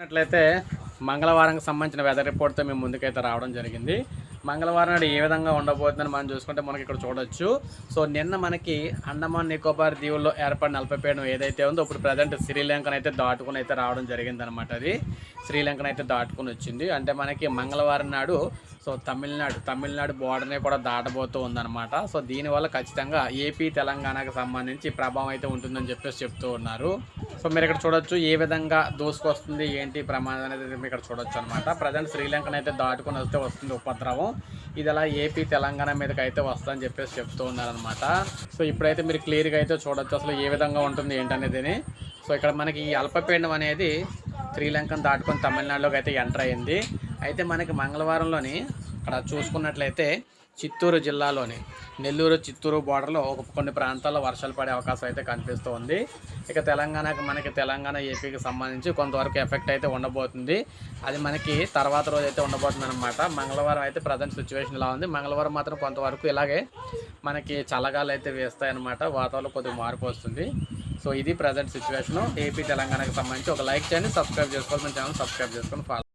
చూసినట్లయితే మంగళవారంకి సంబంధించిన వెదర్ రిపోర్ట్తో మేము ముందుకైతే రావడం జరిగింది. మంగళవారం నాడు ఏ విధంగా ఉండబోతుందని మనం చూసుకుంటే మనకి ఇక్కడ చూడొచ్చు. సో నిన్న మనకి అండమాన్ నికోబార్ దీవుల్లో ఏర్పడిన అల్పపీడనం ఏదైతే ఉందో ఇప్పుడు ప్రజెంట్ శ్రీలంకను అయితే దాటుకుని అయితే రావడం జరిగిందనమాట అది. శ్రీలంకను అయితే దాటుకుని వచ్చింది. అంటే మనకి మంగళవారం నాడు సో తమిళనాడు తమిళనాడు బోర్డర్ని కూడా దాటబోతూ ఉందన్నమాట. సో దీనివల్ల ఖచ్చితంగా ఏపీ తెలంగాణకు సంబంధించి ప్రభావం అయితే ఉంటుందని చెప్పేసి చెప్తూ ఉన్నారు. సో మీరు ఇక్కడ చూడొచ్చు ఏ విధంగా దూసుకొస్తుంది ఏంటి ప్రమాదం అనేది మీరు ఇక్కడ చూడొచ్చు అనమాట ప్రజెంట్ శ్రీలంకను అయితే దాటుకొని వస్తే వస్తుంది ఉపద్రవం. ఇది అలా ఏపీ తెలంగాణ మీదకి అయితే వస్తుందని చెప్పేసి చెప్తూ ఉన్నారనమాట సో ఇప్పుడైతే మీరు క్లియర్గా అయితే చూడొచ్చు అసలు ఏ విధంగా ఉంటుంది ఏంటనేది సో ఇక్కడ మనకి ఈ అల్పపీండం అనేది శ్రీలంకను దాటుకొని తమిళనాడులోకి అయితే ఎంటర్ అయింది. అయితే మనకి మంగళవారంలోని ఇక్కడ చూసుకున్నట్లయితే చిత్తూరు జిల్లాలోని నెల్లూరు చిత్తూరు బార్డర్లో ఒక కొన్ని ప్రాంతాల్లో వర్షాలు పడే అవకాశం అయితే కనిపిస్తూ ఉంది. ఇక తెలంగాణకి మనకి తెలంగాణ ఏపీకి సంబంధించి కొంతవరకు ఎఫెక్ట్ అయితే ఉండబోతుంది. అది మనకి తర్వాత రోజు అయితే ఉండబోతుంది అనమాట మంగళవారం అయితే ప్రజెంట్ సిచ్యువేషన్ ఇలా ఉంది. మంగళవారం మాత్రం కొంతవరకు ఇలాగే మనకి చల్లగాలు అయితే వేస్తాయన్నమాట వాతావరణం కొద్దిగా మార్పు వస్తుంది. సో ఇది ప్రజెంట్ సిచ్యువేషను ఏపీ తెలంగాణకి సంబంధించి ఒక లైక్ చేయండి. సబ్స్క్రైబ్ చేసుకోవాలి. మన ఛానల్ సబ్స్క్రైబ్ చేసుకొని ఫాలో